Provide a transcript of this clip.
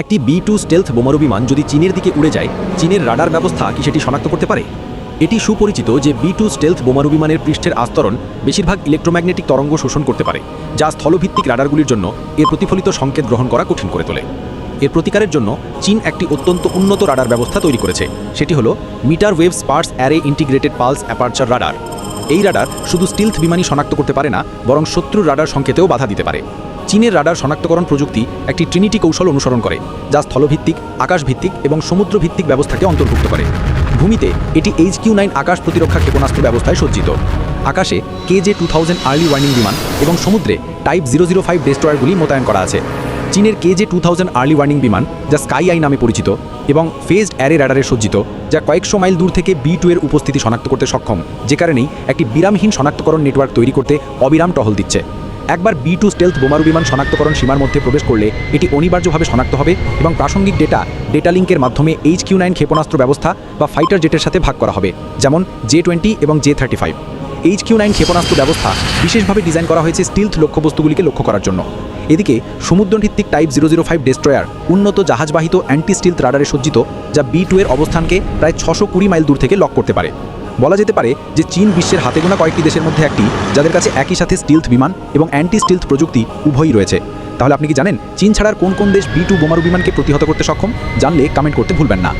একটি B two stealth বোমারু বিমান যদি চীনের দিকে উড়ে যায়, চীনের রাডার ব্যবস্থা কি সেটি শনাক্ত করতে পারে? এটি সুপরিচিত যে বি টু স্টেলথ বোমারু বিমানের পৃষ্ঠের আস্তরণ বেশিরভাগ ইলেকট্রোম্যাগনেটিক তরঙ্গ শোষণ করতে পারে, যা স্থলভিত্তিক রাডারগুলির জন্য এর প্রতিফলিত সংকেত গ্রহণ করা কঠিন করে তোলে। এর প্রতিকারের জন্য চীন একটি অত্যন্ত উন্নত রাডার ব্যবস্থা তৈরি করেছে, সেটি হলো metre wave sparse array integrated pulse aperture radar. এই রাডার শুধু স্টিলথ বিমানই শনাক্ত করতে পারে না, বরং শত্রুর রাডার সংকেতেও বাধা দিতে পারে। চীনের রাডার শনাক্তকরণ প্রযুক্তি একটি ট্রিনিটি কৌশল অনুসরণ করে, যা স্থলভিত্তিক, আকাশভিত্তিক এবং সমুদ্রভিত্তিক ব্যবস্থাকে অন্তর্ভুক্ত করে। ভূমিতে এটি এইচ কিউ নাইন আকাশ প্রতিরক্ষা ক্ষেপণাস্ত্র ব্যবস্থায় সজ্জিত। আকাশে K J two thousand early warning বিমান এবং সমুদ্রে টাইপ জিরো জিরো ফাইভ ডেস্ট্রয়ারগুলি মোতায়েন করা আছে। চীনের K J two thousand early warning বিমান, যা স্কাই আই নামে পরিচিত এবং ফেজড অ্যারে রাডারে সজ্জিত, যা কয়েকশো মাইল দূর থেকে বি টু এর উপস্থিতি শনাক্ত করতে সক্ষম, যে কারণেই একটি বিরামহীন শনাক্তকরণ নেটওয়ার্ক তৈরি করতে অবিরাম টহল দিচ্ছে। একবার বি টু স্টেলথ বোমারু বিমান শনাক্তকরণ সীমার মধ্যে প্রবেশ করলে এটি অনিবার্যভাবে শনাক্ত হবে এবং প্রাসঙ্গিক ডেটা ডেটা লিঙ্কের মাধ্যমে এইচ কিউ নাইন ক্ষেপণাস্ত্র ব্যবস্থা বা ফাইটার জেটের সাথে ভাগ করা হবে, যেমন জে টোয়েন্টি এবং J thirty five H Q nine ক্ষেপণাস্ত্র ব্যবস্থা বিশেষভাবে ডিজাইন করা হয়েছে স্টিলথ লক্ষ্যবস্তুগুলিকে লক্ষ্য করার জন্য। এদিকে সমুদ্রভিত্তিক type zero zero five destroyer উন্নত জাহাজবাহিত অ্যান্টি স্টিলথ রাডারে সজ্জিত, যা বি টু এর অবস্থানকে প্রায় ছশো কুড়ি মাইল দূর থেকে লক করতে পারে। বলা যেতে পারে যে চীন বিশ্বের হাতে গোনা কয়েকটি দেশের মধ্যে একটি, যাদের কাছে একই সাথে স্টিলথ বিমান এবং অ্যান্টি স্টিলথ প্রযুক্তি উভয়ই রয়েছে। তাহলে আপনি কি জানেন, চীন ছাড়ার কোন কোন দেশ বি টু বোমারু বিমানকে প্রতিহত করতে সক্ষম? জানলে কমেন্ট করতে ভুলবেন না।